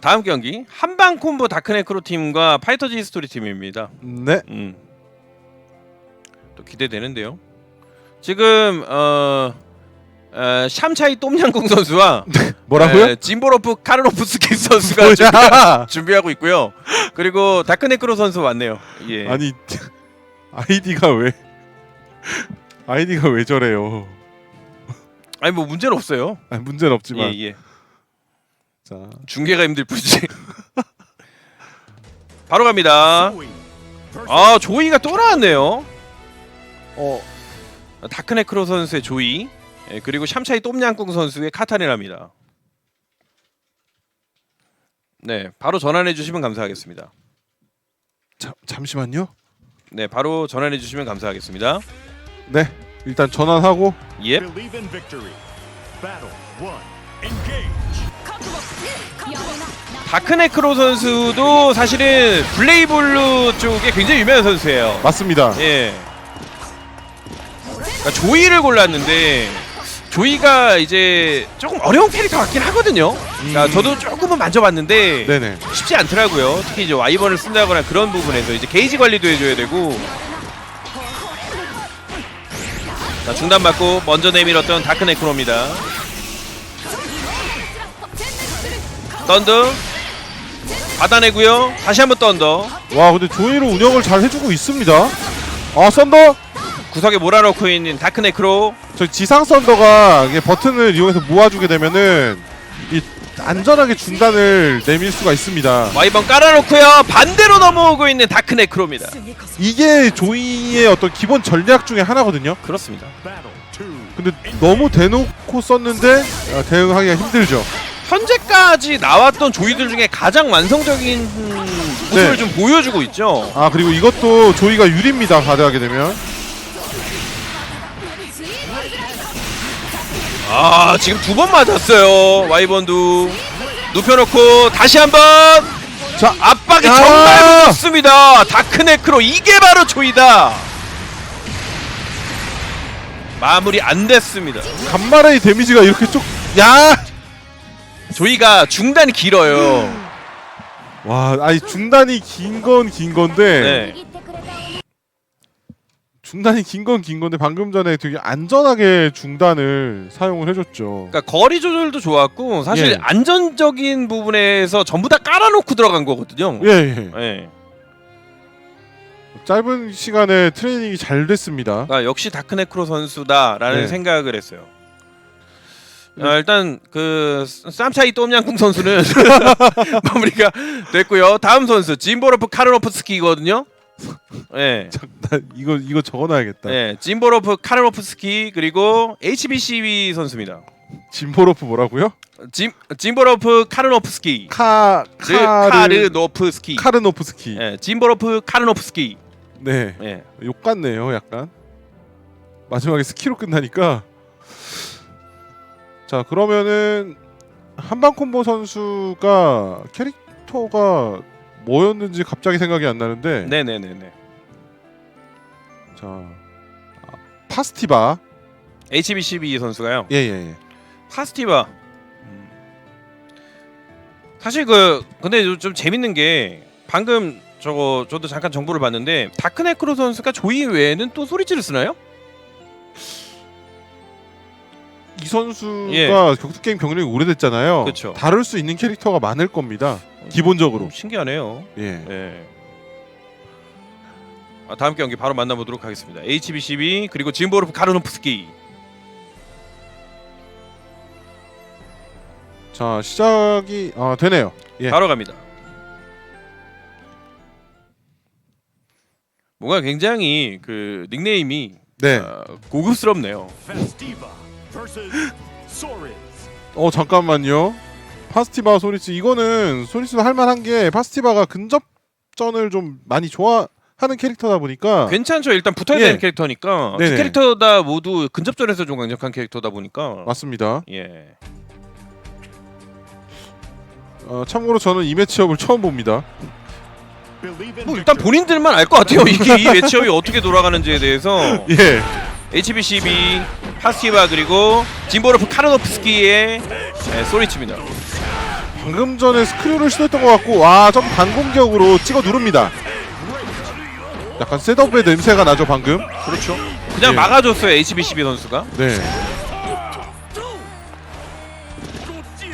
다음 경기 한방 콤보 다크네크로 팀과 파이터즈 히스토리 팀입니다. 네. 음. 또 기대되는데요. 지금 어, 어 샴차이 똠양꿍 선수와 뭐라고요? 에, 짐보로프 카르노프스키 선수가 뭐야? 준비, 준비하고 있고요. 그리고 다크네크로 선수 왔네요. 예. 아니 아이디가 왜 아이디가 왜 저래요? 아니 뭐 문제는 없어요. 아니, 문제는 없지만 예, 예. 자 중계가 힘들 뿐이지. 바로 갑니다. 아 조이가 또 나왔네요. 어, 다크네크로 선수의 조이 예, 그리고 샴차이 똠양꿍 선수의 카타리나입니다. 네, 바로 전환해 주시면 감사하겠습니다. 자, 잠시만요. 네, 바로 전환해 주시면 감사하겠습니다. 네, 일단 전환하고 예. Believe in victory. Battle one. Engage. 다크네크로 선수도 사실은 블레이블루 쪽에 굉장히 유명한 선수예요. 맞습니다. 예. 그러니까 조이를 골랐는데 조이가 이제 조금 어려운 캐릭터 같긴 하거든요. 그러니까 저도 조금은 만져봤는데 네네. 쉽지 않더라고요. 특히 이제 와이번을 쓴다거나 그런 부분에서 이제 게이지 관리도 해줘야 되고. 자 중단 맞고 먼저 내밀었던 다크네크로입니다. 던더 받아내고요. 다시 한번 던더 와, 근데 조이로 운영을 잘 해주고 있습니다. 아, 썬더 구석에 몰아넣고 있는 다크네크로 저 지상 썬더가 이게 버튼을 이용해서 모아주게 되면은 이 안전하게 중단을 내밀 수가 있습니다. 와이번 깔아놓고요. 반대로 넘어오고 있는 다크네크로입니다. 이게 조이의 어떤 기본 전략 중에 하나거든요. 그렇습니다. 근데 너무 대놓고 썼는데 아, 대응하기가 힘들죠. 현재까지 나왔던 조이들 중에 가장 완성적인 모습을 네. 좀 보여주고 있죠. 아 그리고 이것도 조이가 유리입니다. 가드하게 되면. 아 지금 두 번 맞았어요. 와이번도 눕혀놓고 다시 한번 자, 압박이 야! 정말 무섭습니다. 다크네크로 이게 바로 조이다. 마무리 안 됐습니다. 간만에 데미지가 이렇게 쭉. 야! 조이가 중단이 길어요. 와, 아니 중단이 긴 건 긴 건데 네. 중단이 긴 건 긴 건데 방금 전에 되게 안전하게 중단을 사용을 해줬죠. 그러니까 거리 조절도 좋았고 사실 예. 안전적인 부분에서 전부 다 깔아놓고 들어간 거거든요. 예, 예. 예. 짧은 시간에 트레이닝이 잘 됐습니다. 그러니까 역시 다크네크로 선수다라는 네. 생각을 했어요. 아, 일단 그 쌈차이 똠양꿍 선수는 마무리가 됐고요. 다음 선수 짐보로프 카르노프스키거든요. 예. 나 이거 이거 적어놔야겠다. 예, 짐보로프 카르노프스키 그리고 HBCB 선수입니다. 짐포로프 뭐라고요? 짐 짐보로프 카르노프스키. 카 르 카르 카르노프스키. 카르노프스키. 예, 짐보로프 카르노프스키. 네, 예. 욕 같네요, 약간. 마지막에 스키로 끝나니까. 자, 그러면은 한방 콤보 선수가 캐릭터가 뭐였는지 갑자기 생각이 안 나는데. 네, 네, 네, 네. 자, 아, 파스티바. HBCB 선수가요. 예, 예, 예. 파스티바. 음. 사실 그 근데 좀- 좀 재밌는 게 방금 저거 저도 잠깐 정보를 봤는데 다크네크로 선수가 조이 외에는 또 소리치를 쓰나요? 선수가 예. 격투 게임 경력이 오래됐잖아요. 그쵸. 다룰 수 있는 캐릭터가 많을 겁니다. 기본적으로. 음, 신기하네요. 예. 예. 아, 다음 경기 바로 만나보도록 하겠습니다. HBCB 그리고 짐보르프 카르노프스키. 자, 시작이 아, 되네요. 예. 바로 갑니다. 뭔가 굉장히 그 닉네임이 네. 아, 고급스럽네요. 어 잠깐만요. 파스티바 소리스 이거는 소리스도 할만한 게 파스티바가 근접전을 좀 많이 좋아하는 캐릭터다 보니까 괜찮죠. 일단 붙어야 예. 되는 캐릭터니까 두 네네. 캐릭터다 모두 근접전에서 좀 강력한 캐릭터다 보니까 맞습니다. 예. 어, 참고로 저는 이 매치업을 처음 봅니다. 뭐 일단. 본인들만 알 것 같아요. 이게 이 매치업이 어떻게 돌아가는지에 대해서 예. HBCB 파스티바 그리고 짐보르프 카르노프스키의 예, 소리치입니다. 방금 전에 스크류를 시도했던 것 같고 와좀 반공격으로 찍어 누릅니다. 약간 셋업의 냄새가 나죠 방금. 그렇죠. 그냥 예. 막아줬어요 HBCB 선수가. 네.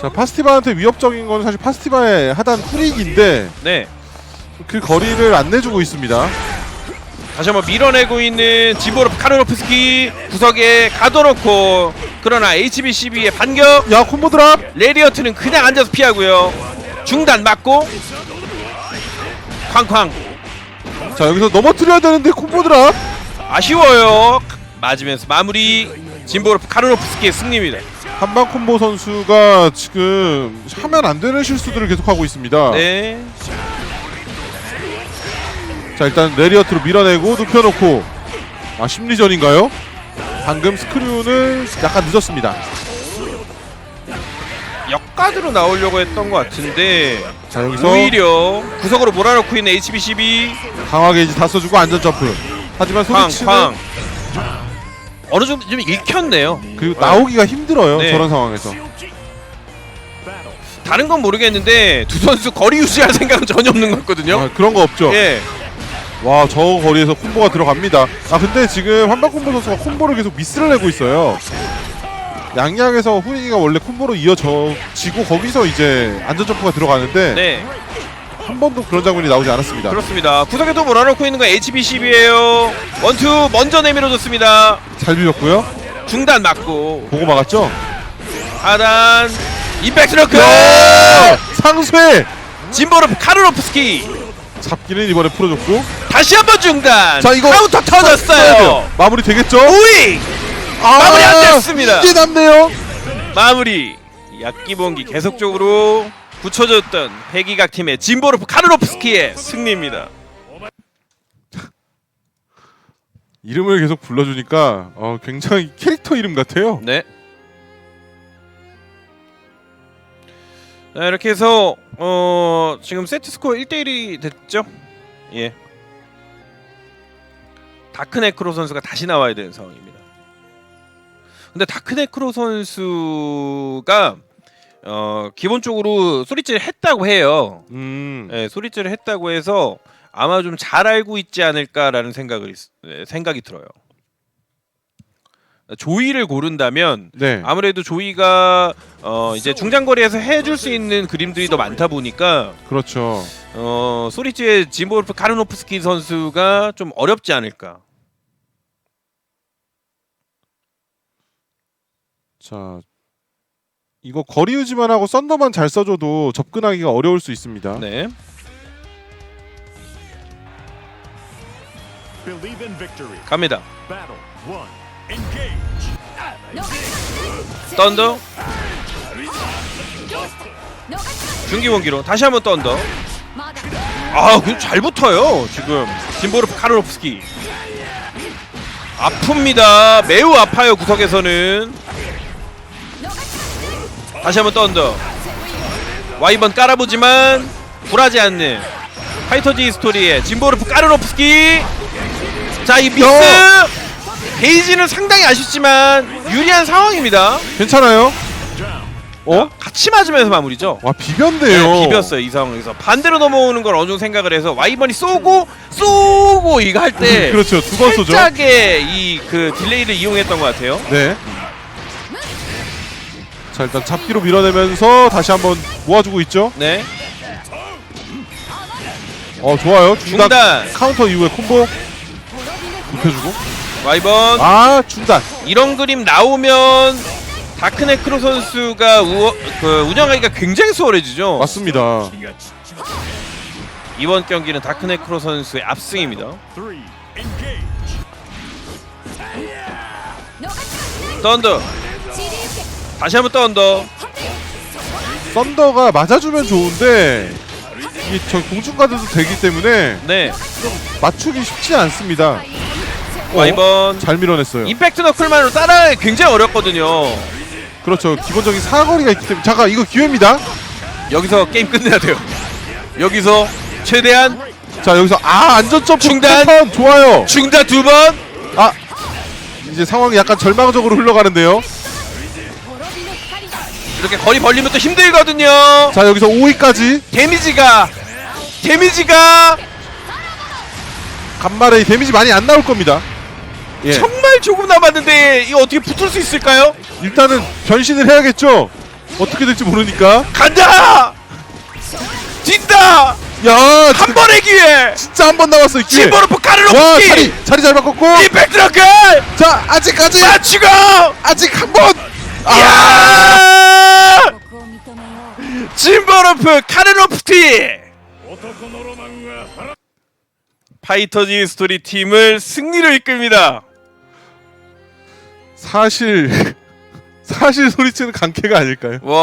자 파스티바한테 위협적인 건 사실 파스티바의 하단 프릭인데 네. 그 거리를 안 내주고 있습니다. 다시 한번 밀어내고 있는 지보르프 카르노프스키 구석에 가둬놓고 그러나 HBCB의 반격 야 콤보 드랍. 레디어트는 그냥 앉아서 피하고요. 중단 맞고 쾅쾅 자 여기서 넘어뜨려야 되는데 콤보 드랍. 아쉬워요. 맞으면서 마무리 진보르프 카르노프스키의 승리입니다. 한방 콤보 선수가 지금 하면 안 되는 실수들을 계속하고 있습니다. 네. 자 일단 레리어트로 밀어내고 눕혀놓고 아 심리전인가요? 방금 스크류는 약간 늦었습니다. 역가드로 나오려고 했던 것 같은데 자 여기서 오히려 구석으로 몰아넣고 있는 HBCB 강화 게이지 다 써주고 안전 점프. 하지만 소리치는 쾅쾅 어느 정도 좀 읽혔네요. 그 나오기가 힘들어요 네. 저런 상황에서. 다른 건 모르겠는데 두 선수 거리 유지할 생각은 전혀 없는 것 같거든요. 아, 그런 거 없죠. 예. 와 저 거리에서 콤보가 들어갑니다. 아 근데 지금 한방 콤보 선수가 콤보를 계속 미스를 내고 있어요. 양양에서 후리기가 원래 콤보로 이어져 지고 거기서 이제 안전 점프가 들어가는데 네. 한 번도 그런 장면이 나오지 않았습니다. 그렇습니다. 구석에도 몰아넣고 있는 건 HBCB예요. 원투 먼저 내밀어줬습니다. 잘 밀렸고요. 중단 맞고 보고 막았죠. 하단 임팩트 야! 상쇄 진보르프 카르노프스키 잡기는 이번에 풀어줬고. 다시 한번 중단. 자 이거 카운터 써야 터졌어요. 마무리 되겠죠? 우익 아, 마무리 안 됐습니다. 이게 남네요. 마무리. 약기본기 계속적으로 붙여줬던 회기각 팀의 진보르프 카르노프스키의 승리입니다. 이름을 계속 불러주니까 어, 굉장히 캐릭터 이름 같아요. 네. 자, 이렇게 해서 어, 지금 세트 스코어 1대1이 됐죠? 예. 다크네크로 선수가 다시 나와야 되는 상황입니다. 근데 다크네크로 선수가 어, 기본적으로 소리질을 했다고 해요. 음, 예, 소리질을 했다고 해서 아마 좀 잘 알고 있지 않을까라는 생각을 있- 예, 생각이 들어요. 조이를 고른다면 네. 아무래도 조이가 어 이제 중장거리에서 해줄 수 있는 그림들이 더 많다 보니까 그렇죠. 어 소리치의 진보르프 카르노프스키 선수가 좀 어렵지 않을까. 자, 이거 거리 유지만 하고 썬더만 잘 써줘도 접근하기가 어려울 수 있습니다. 네. 갑니다. 던더 중기원기로 다시 한번 던더. 아, 그잘 붙어요. 지금 진보르프 카르노프스키. 아픕니다. 매우 아파요 구석에서는. 다시 한번 던더. 와이번 깔아보지만 불하지 않는 파이터지 스토리의 진보르프 까르노프스키. 자, 이 미스 게이지는 상당히 아쉽지만 유리한 상황입니다. 괜찮아요? 어? 같이 맞으면서 마무리죠. 와 비볐네요. 네, 비볐어요 이 상황에서 반대로 넘어오는 걸 어느 정도 생각을 해서 와이번이 쏘고 쏘고 이거 할 때 그렇죠. 두 번 쏘죠. 살짝의 이그 딜레이를 이용했던 것 같아요. 네. 자 일단 잡기로 밀어내면서 다시 한번 모아주고 있죠. 네 어 좋아요. 중단, 중단 카운터 이후에 콤보 눕혀주고. 와이번 아 중단. 이런 그림 나오면 다크네크로 선수가 우, 그 운영하기가 굉장히 수월해지죠. 맞습니다. 이번 경기는 다크네크로 선수의 압승입니다. 던더 다시 한번 던더 썬더가 맞아주면 좋은데 이게 저 공중 가드도 되기 때문에 네 맞추기 쉽지 않습니다. 어? 와이번 잘 밀어냈어요. 임팩트 너클만으로 따라하기 굉장히 어렵거든요. 그렇죠. 기본적인 사거리가 있기 때문에 잠깐 이거 기회입니다. 여기서 게임 끝내야 돼요. 여기서 최대한 자 여기서 아 안전 점프 중단! 패턴 좋아요. 중단 두 번. 아 이제 상황이 약간 절망적으로 흘러가는데요. 이렇게 거리 벌리면 또 힘들거든요. 자 여기서 5위까지 데미지가 데미지가 간말에 데미지 많이 안 나올 겁니다. 예. 정말 조금 남았는데 이거 어떻게 붙을 수 있을까요? 일단은 변신을 해야겠죠. 어떻게 될지 모르니까. 간다! 진다! 야, 한 번의 기회! 진짜 한 번 남았어. 기회. 심보르프 카르로 와, 자리 자리 잘 바꿨고. 임팩트러크! 자, 아직까지 아, 맞추고! 아직 한 번. 아! 짐버러프 카르노프티 파이터즈 스토리 팀을 승리로 이끕니다. 사실 사실 소리치는 강캐가 아닐까요? 와.